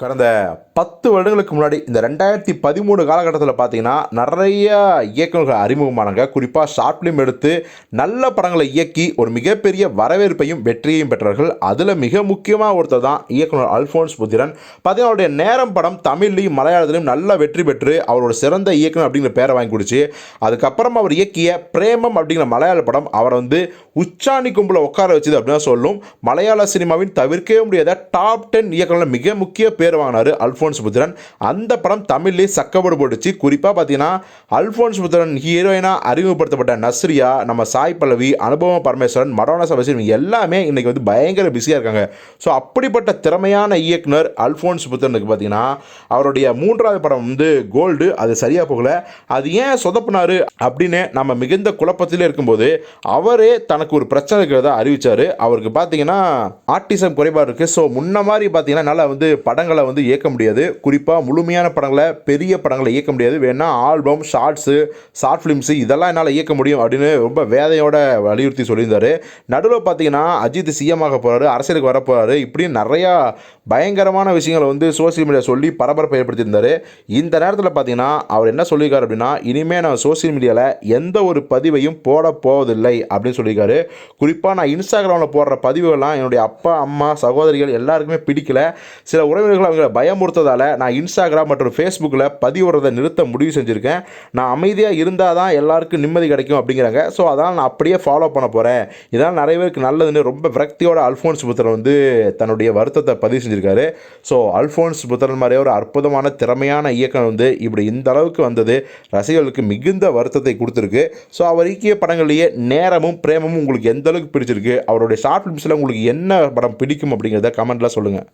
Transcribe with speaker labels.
Speaker 1: கடந்த பத்து வருடங்களுக்கு முன்னாடி இந்த ரெண்டாயிரத்தி பதிமூணு காலகட்டத்தில் பார்த்தீங்கன்னா நிறைய இயக்குநர்கள் அறிமுகமானாங்க. குறிப்பாக ஷார்ட் ஃபிலிம் எடுத்து நல்ல படங்களை இயக்கி ஒரு மிகப்பெரிய வரவேற்பையும் வெற்றியையும் பெற்றார்கள் அதில் மிக முக்கியமாக ஒருத்தர் தான் இயக்குனர் அல்ஃபோன்ஸ் புத்திரன். பார்த்தீங்கன்னா அவருடைய நேரம் படம் தமிழ்லையும் மலையாளத்திலையும் நல்ல வெற்றி பெற்று அவரோட சிறந்த இயக்குனர் அப்படிங்கிற பேரை வாங்கி கொடுச்சு அதுக்கப்புறம் அவர் இயக்கிய பிரேமம் அப்படிங்கிற மலையாள படம் அவரை வந்து உச்சாணி கும்பல உட்கார வச்சது அப்படின்னு தான் சொல்லும். மலையாள சினிமாவின் தவிர்க்கவே முடியாத டாப் டென் இயக்குனர் மிக முக்கிய பேர் வாங்கினார் அல்ஃபோன்ஸ் புத்திரன். அந்த படம் தமிழ்லேயே சக்கபடு போட்டுச்சு. குறிப்பாக பார்த்தீங்கன்னா அல்ஃபோன்ஸ் புத்திரன் ஹீரோயினாக அறிமுகப்படுத்தப்பட்ட நஸ்ரியா நம்ம சாய் பல்லவி அனுபவம் பரமேஸ்வரன் மடோனா சபசிவம் எல்லாமே இன்னைக்கு வந்து பயங்கர பிஸியாக இருக்காங்க. ஸோ அப்படிப்பட்ட திறமையான இயக்குனர் அல்ஃபோன்ஸ் புத்திரனுக்கு பார்த்தீங்கன்னா அவருடைய மூன்றாவது படம் வந்து கோல்டு அது சரியாக போகல. அது ஏன் சொதப்பினார் அப்படின்னு நம்ம மிகுந்த குழப்பத்திலே இருக்கும்போது அவரே தனக்கு ஒரு பிரச்சனை இருக்கிறதா அறிவித்தார் அவருக்கு பார்த்தீங்கன்னா ஆர்டிசம் குறைபாடு இருக்குது ஸோ முன்ன மாதிரி பார்த்தீங்கன்னா நல்லா வந்து படங்கள் வந்து இயக்க முடியாது. குறிப்பாக முழுமையான படங்களை பெரிய படங்களை இயக்க முடியாது. வேணால் ஆல்பம் ஷார்ட்ஸு ஷார்ட் ஃபிலிம்ஸு இதெல்லாம் என்னால் இயக்க முடியும் அப்படின்னு ரொம்ப வேதையோட வலியுறுத்தி சொல்லியிருந்தாரு. நடுவில் பார்த்தீங்கன்னா அஜித் சிஎம் ஆக போகிறாரு அரசியலுக்கு வர போகிறாரு இப்படி நிறையா பயங்கரமான விஷயங்களை வந்து சோசியல் மீடியா சொல்லி பரபரப்பை ஏற்படுத்தியிருந்தார். இந்த நேரத்தில் பார்த்தீங்கன்னா அவர் என்ன சொல்லியிருக்காரு அப்படின்னா இனிமேல் நான் சோசியல் மீடியாவில் எந்த ஒரு பதிவையும் போட போவதில்லை அப்படின்னு சொல்லியிருக்காரு. குறிப்பாக நான் இன்ஸ்டாகிராமில் போடுற பதிவுகள்லாம் என்னுடைய அப்பா அம்மா சகோதரிகள் எல்லாருக்குமே பிடிக்கல. சில உறவினர்கள் அவங்கள பயமுறுத்ததால் நான் இன்ஸ்டாகிராம் மற்றும் ஃபேஸ்புக்கில் பதிவிடுறதை நிறுத்த முடிவு செஞ்சுருக்கேன். நான் அமைதியாக இருந்தால் தான் எல்லாருக்கும் நிம்மதி கிடைக்கும் அப்படிங்கிறாங்க. ஸோ அதனால் நான் அப்படியே ஃபாலோ பண்ண போகிறேன் இதனால் நிறைய பேருக்கு நல்லதுன்னு ரொம்ப விரக்தியோட அல்ஃபோன்ஸ் புத்தர் வந்து தன்னுடைய வருத்தத்தை பதிவு செஞ்சுருக்காரு. ஸோ அல்ஃபோன்ஸ் புத்தரன் மாதிரியே ஒரு அற்புதமான திறமையான இயக்கம் வந்து இப்படி இந்த அளவுக்கு வந்தது. ரசிகர்களுக்கு மிகுந்த வருத்தத்தை கொடுத்துருக்கு. ஸோ அவர் இயக்கிய படங்கள்லேயே நேரமும் பிரேமமும் உங்களுக்கு எந்த அளவுக்கு பிடிச்சிருக்கு? அவருடைய ஷார்ட் ஃபிலிம்ஸில் உங்களுக்கு என்ன படம் பிடிக்கும் அப்படிங்கிறத கமெண்ட்டில் சொல்லுங்கள்